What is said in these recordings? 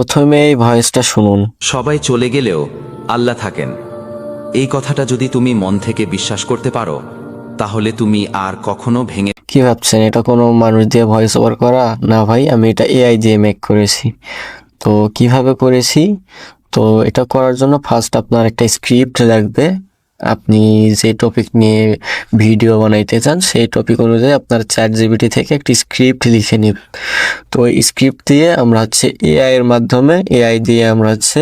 প্রথমে এই ভয়েসটা শুনুন। সবাই চলে গেলেও আল্লাহ থাকেন। এই কথাটা যদি তুমি মন থেকে বিশ্বাস করতে পারো তাহলে তুমি আর কখনো ভেঙে কি ভাবছেন? এটা কোনো মানুষ দিয়ে ভয়েস ওভার করা? না ভাই আমি এটা এআই দিয়ে মেক করেছি। তো কীভাবে করেছি? তো এটা করার জন্য ফার্স্ট আপনার একটা স্ক্রিপ্ট লাগবে। আপনি যে টপিক নিয়ে ভিডিও বানাইতে চান, সেই টপিক অনুযায়ী আপনার চ্যাট জিবিটি থেকে একটি স্ক্রিপ্ট লিখে নিন। তো এই স্ক্রিপ্ট দিয়ে আমরা হচ্ছে এআই এর মাধ্যমে এআই দিয়ে আমরা হচ্ছে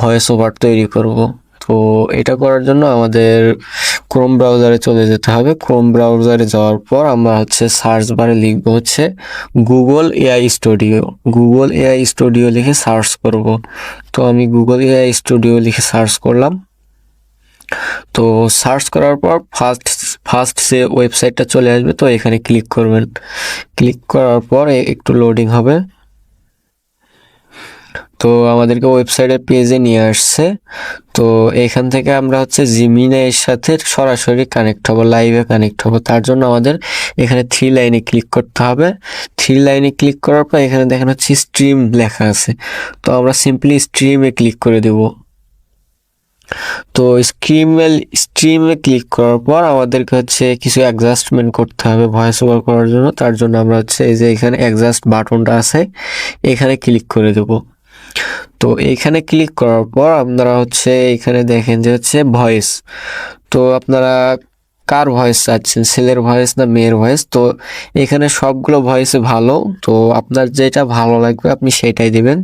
ভয়েস ওভার তৈরি করব। তো এটা করার জন্য আমাদের ক্রোম ব্রাউজারে চলে যেতে হবে। ক্রোম ব্রাউজারে যাওয়ার পর আমরা হচ্ছে সার্চ বারে লিখব হচ্ছে Google AI studio Google AI studio লিখে সার্চ করব। তো আমি গুগল এআই স্টুডিও লিখে সার্চ করলাম। তো সার্চ করার পর ফার্স্ট ফার্স্ট সে ওয়েবসাইটটা চলে আসবে, তো এখানে ক্লিক করবেন। ক্লিক করার পর একটু লোডিং হবে। তো আমাদেরকে ওয়েবসাইটের পেজে নিয়ে আসছে। তো এখান থেকে আমরা হচ্ছে জিমিনের সাথে সরাসরি কানেক্ট হব লাইভে কানেক্ট হব। তার জন্য আমাদের এখানে থ্রি লাইনে ক্লিক করতে হবে। থ্রি লাইনে ক্লিক করার পর এখানে দেখেন হচ্ছে স্ট্রিম লেখা আছে। তো আমরা সিম্পলি স্ট্রিমে ক্লিক করে দেব। তো স্ট্রিমে স্ট্রিমে ক্লিক করার পর আমাদেরকে হচ্ছে কিছু অ্যাডজাস্টমেন্ট করতে হবে ভয়েস ওভার করার জন্য। তার জন্য আমরা হচ্ছে এই যে এখানে অ্যাডজাস্ট বাটনটা আছে, এখানে ক্লিক করে দেবো। তো এইখানে ক্লিক করার পর আপনারা হচ্ছে এখানে দেখেন যে হচ্ছে ভয়েস তো আপনারা কার ভয়েস চাচ্ছেন? ছেলের ভয়েস না মেয়ের ভয়েস তো এখানে সবগুলো ভয়েসে ভালো। তো আপনার যেটা ভালো লাগবে, আপনি সেটাই দিবেন।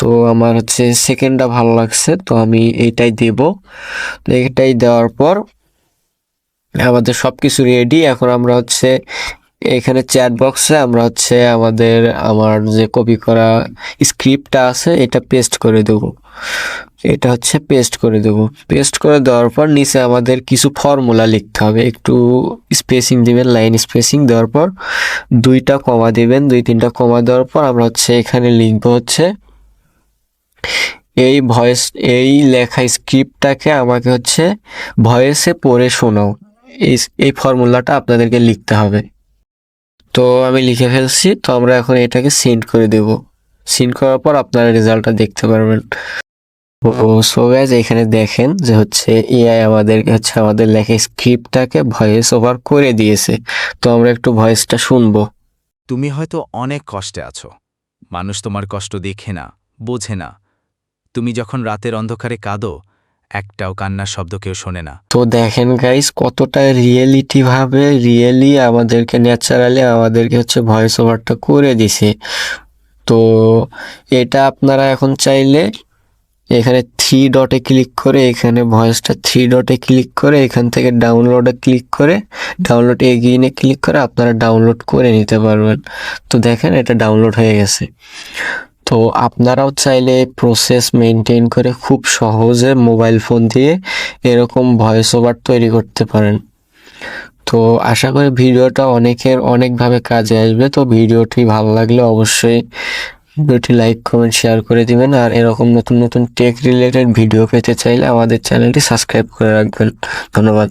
তো আমার হচ্ছে সেকেন্ডটা ভালো লাগছে, তো আমি এইটাই দেব। তো এইটাই দেওয়ার পর আমাদের সব কিছু রেডি এখন আমরা হচ্ছে এখানে চ্যাট বক্সে আমরা হচ্ছে আমাদের, আমার যে কপি করা স্ক্রিপ্টটা আছে, এটা পেস্ট করে দেব। এটা হচ্ছে পেস্ট করে দেব। পেস্ট করে দেওয়ার পর নিচে আমাদের কিছু ফর্মুলা লিখতে হবে। একটু স্পেসিং দিবেন লাইন স্পেসিং দেওয়ার পর দুইটা কমা দিবেন। দুই, তিনটা কমা দেওয়ার পর আমরা হচ্ছে এখানে লিখব হচ্ছে এই ভয়েস এই লেখা স্ক্রিপ্টটাকে আমাকে হচ্ছে ভয়েসে পড়ে শোনাও। এই এই ফর্মুলাটা আপনাদেরকে লিখতে হবে। তো আমি লিখে ফেলছি। তো আমরা এখন এটাকে সেন্ড করে দেব। সেন্ড করার পর আপনারা রেজাল্টটা দেখতে পারবেন। সো গাইজ এখানে দেখেন যে হচ্ছে এআই আমাদেরকে হচ্ছে আমাদের লেখা স্ক্রিপ্টটাকে ভয়েস ওভার করে দিয়েছে। তো আমরা একটু ভয়েসটা শুনব। তুমি হয়তো অনেক কষ্টে আছো। মানুষ তোমার কষ্ট দেখে না বোঝে না। তুমি যখন রাতের অন্ধকারে কাঁদো একটাও কান্নার শব্দ কেউ শোনে না। তো দেখেন গাইস কতটা রিয়েলিটি ভাবে রিয়েলি আমাদেরকে ন্যাচারালি আমাদেরকে হচ্ছে ভয়েস ওভারটা করে দিছে। তো এটা আপনারা এখন চাইলে এখানে থ্রি ডটে ক্লিক করে, এখানে ভয়েসটা থ্রি ডটে ক্লিক করে, এখান থেকে ডাউনলোডে ক্লিক করে ডাউনলোড এগিয়ে ক্লিক করে আপনারা ডাউনলোড করে নিতে পারবেন। তো দেখেন এটা ডাউনলোড হয়ে গেছে। তো আপনারাও চাইলে প্রসেস মেনটেন করে খুব সহজে মোবাইল ফোন দিয়ে এরকম ভয়েস ওভার তৈরি করতে পারেন। তো আশা করি ভিডিওটা অনেকের অনেকভাবে কাজে আসবে। তো ভিডিওটি ভালো লাগলে অবশ্যই ভিডিওটি লাইক কমেন্ট শেয়ার করে দিবেন। আর এরকম নতুন নতুন টেক রিলেটেড ভিডিও পেতে চাইলে আমাদের চ্যানেলটি সাবস্ক্রাইব করে রাখবেন। ধন্যবাদ।